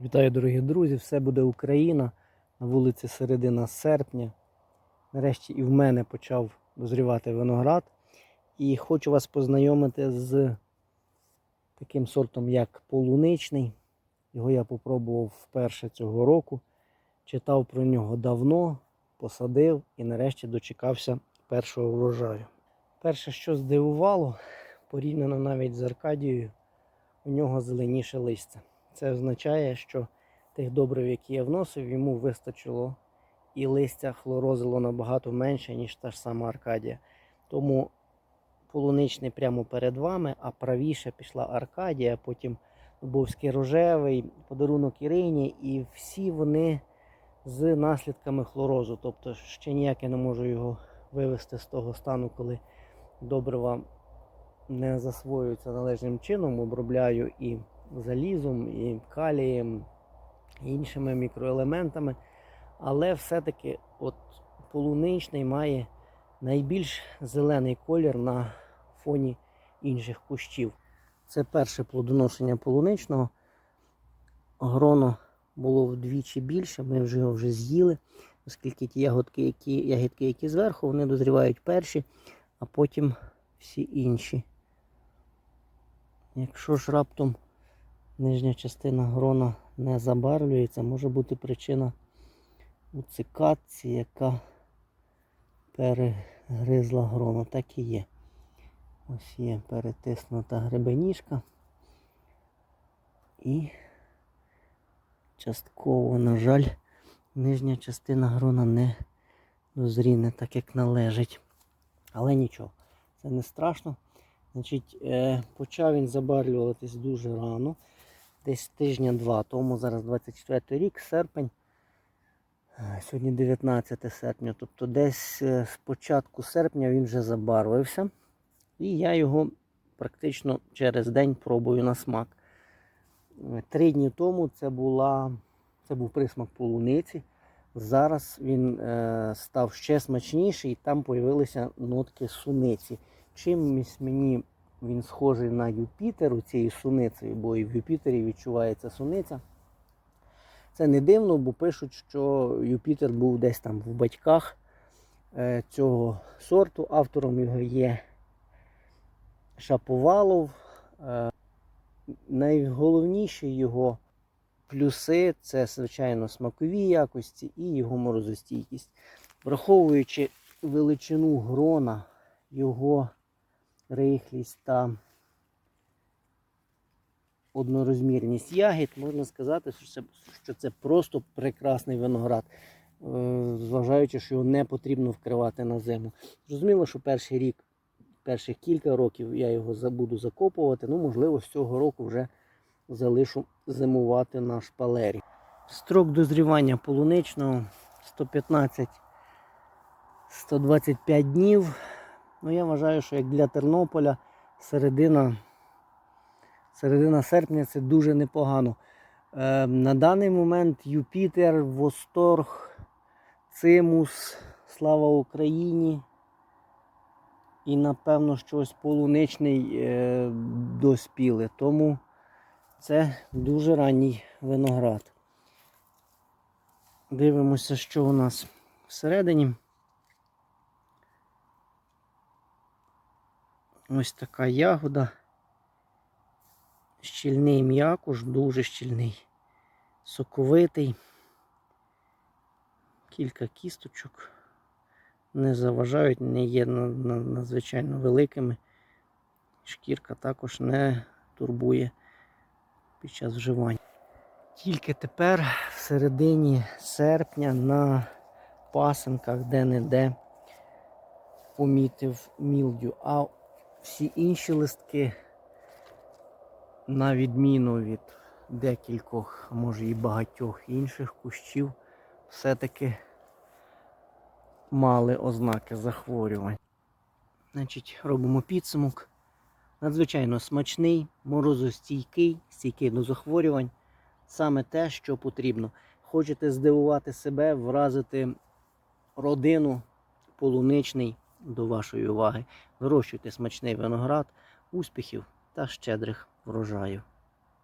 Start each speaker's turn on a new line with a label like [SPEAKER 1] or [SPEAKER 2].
[SPEAKER 1] Вітаю, дорогі друзі! Все буде Україна. На вулиці середина серпня. Нарешті і в мене почав дозрівати виноград. І хочу вас познайомити з таким сортом, як полуничний. Його я попробував вперше цього року. Читав про нього давно, посадив і нарешті дочекався першого врожаю. Перше, що здивувало, порівняно навіть з Аркадією, у нього зеленіше листя. Це означає, що тих добрив, які я вносив, йому вистачило і листя хлорозило набагато менше, ніж та ж сама Аркадія. Тому полуничний прямо перед вами, а правіше пішла Аркадія, потім Дубовський рожевий, подарунок Ірині, і всі вони з наслідками хлорозу. Тобто ще ніяк я не можу його вивести з того стану, коли добрива не засвоюються належним чином, обробляю і залізом, і калієм, і іншими мікроелементами. Але все-таки от полуничний має найбільш зелений колір на фоні інших кущів. Це перше плодоношення полуничного. Гроно було вдвічі більше, ми вже його вже з'їли, оскільки ті ягодки, які, ягідки, які зверху, вони дозрівають перші, а потім всі інші. Якщо ж раптом нижня частина грона не забарвлюється, може бути причина у цикатці, яка перегризла гроно. Так і є. Ось є перетиснута гребеніжка. І частково, на жаль, нижня частина грона не дозріне так, як належить. Але нічого, це не страшно. Значить, е, Почав він забарвлюватись дуже рано, десь тижня-два тому, зараз 24 рік, серпень. Е, Сьогодні 19 серпня, тобто десь е, з початку серпня він вже забарвився. І я його практично через день пробую на смак. Е, Три дні тому це, була, це був присмак полуниці. Зараз він е, став ще смачніший, і там з'явилися нотки суниці. Чимось мені він схожий на Юпітер цією суницею, бо і в Юпітері відчувається суниця. Це не дивно, бо пишуть, що Юпітер був десь там в батьках е, цього сорту. Автором його є Шаповалов. Е, найголовніші його плюси це, звичайно, смакові якості і його морозостійкість. Враховуючи величину грона, його рихлість та однорозмірність ягід, можна сказати, що це, що це просто прекрасний виноград, е, зважаючи, що його не потрібно вкривати на зиму. Зрозуміло, що перший рік, перших кілька років я його буду закопувати, ну, можливо, з цього року вже залишу зимувати на шпалері. Строк дозрівання полуничного 115-125 днів. Ну, я вважаю, що як для Тернополя середина, середина серпня це дуже непогано. Е, на даний момент Юпітер, Восторг, Цимус, Слава Україні. І, напевно, щось полуничний е, доспіли. Тому це дуже ранній виноград. Дивимося, що у нас всередині. Ось така ягода. Щільний м'якуш, дуже щільний, соковитий. Кілька кісточок не заважають, не є надзвичайно великими. Шкірка також не турбує під час вживання. Тільки тепер, в середині серпня, на пасинках де-не-де помітив мілдю. А всі інші листки, на відміну від декількох, а може і багатьох інших кущів, все-таки мали ознаки захворювань. Значить, робимо підсумок. Надзвичайно смачний, морозостійкий, стійкий до захворювань. Саме те, що потрібно. Хочете здивувати себе, вразити родину полуничний до вашої уваги. Вирощуйте смачний виноград, успіхів та щедрих врожаїв.